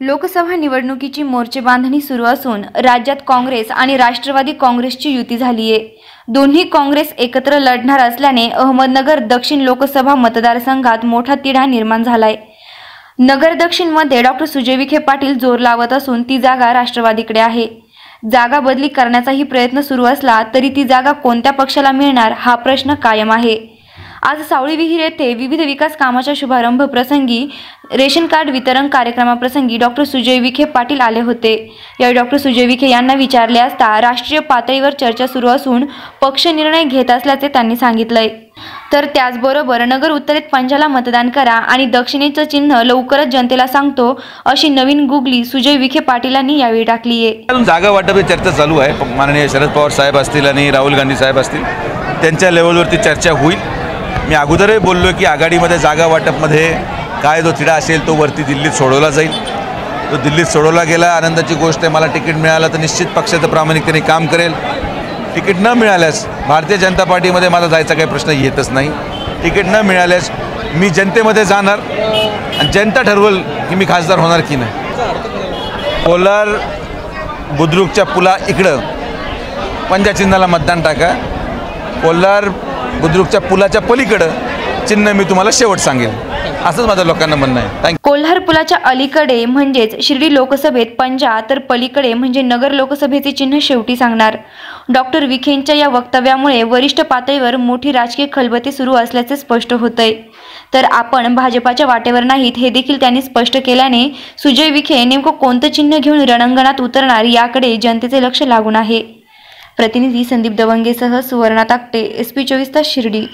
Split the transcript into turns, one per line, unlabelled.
लोकसभा निवडणुकीची मोर्चे बांधणी सुरू असून राज्यात काँग्रेस आणि राष्ट्रवादी काँग्रेसची युती झाली आहे दोन्ही काँग्रेस एकत्र लढणार असल्याने अहमदनगर दक्षिण लोकसभा मतदारसंघात मोठा तिढा निर्माण झालाय. नगर दक्षिणमध्ये डॉक्टर सुजय विखे पाटील जोर लावत असून ती जागा राष्ट्रवादीकडे आहे. जागा बदली करण्याचाही प्रयत्न सुरू असला तरी ती जागा कोणत्या पक्षाला मिळणार हा प्रश्न कायम आहे. आज सावळी विहीर येथे विविध विकास कामाच्या शुभारंभ प्रसंगी रेशन कार्ड वितरण कार्यक्रमाप्रसंगी डॉक्टर सुजय विखे पाटील आले होते. यावेळी डॉक्टर सुजय विखे यांना विचारले असता राष्ट्रीय पातळीवर चर्चा सुरू असून पक्ष निर्णय घेत असल्याचे त्यांनी सांगितलंय. तर त्याचबरोबर नगर उत्तरेत पंजाला मतदान करा आणि दक्षिणेचं चिन्ह लवकरच जनतेला सांगतो अशी नवीन गुगली सुजय विखे पाटीलांनी यावेळी टाकली आहे
जागा वाटप चर्चा चालू आहे. माननीय शरद पवार साहेब असतील आणि राहुल गांधी साहेब असतील त्यांच्या लेवलवरती चर्चा होईल. मी अगोदरही बोललो की आघाडीमध्ये जागा वाटपमध्ये काय जो तिढा असेल तो वरती दिल्लीत सोडवला जाईल. तो दिल्लीत सोडवला गेला आनंदाची गोष्ट आहे मला तिकीट मिळालं तर निश्चित पक्षाचं प्रामाणिकतेने काम करेल. तिकीट न मिळाल्यास भारतीय जनता पार्टीमध्ये मला जायचा काही प्रश्न येतच नाही. तिकीट न मिळाल्यास मी जनतेमध्ये जाणार आणि जनता ठरवल की मी खासदार होणार की नाही. कोलार बुद्रुकच्या पुला इकडं. पंजा चिन्हाला मतदान टाका. कोल्हार बुद्रुकच्या पुलाच्या पलीकडं चिन्ह मी तुम्हाला शेवट सांगेल. असंच माझं लोकांना म्हणणं आहे.
कोल्हार पुलाच्या अलीकडे म्हणजेच शिर्डी लोकसभेत पंजा तर पलीकडे म्हणजे नगर लोकसभेचे चिन्ह शेवटी सांगणार. डॉक्टर विखेंच्या या वक्तव्यामुळे वरिष्ठ पातळीवर मोठी राजकीय खलबती सुरू असल्याचे स्पष्ट होतंय. तर आपण भाजपाच्या वाटेवर नाहीत हे देखील त्यांनी स्पष्ट केल्याने सुजय विखे नेमकं कोणतं चिन्ह घेऊन रणांगणात उतरणार याकडे जनतेचे लक्ष लागून आहे. प्रतिनिधी संदीप दवंगेसह सुवर्णा ताकटे एस पी चोवीस तास शिर्डी.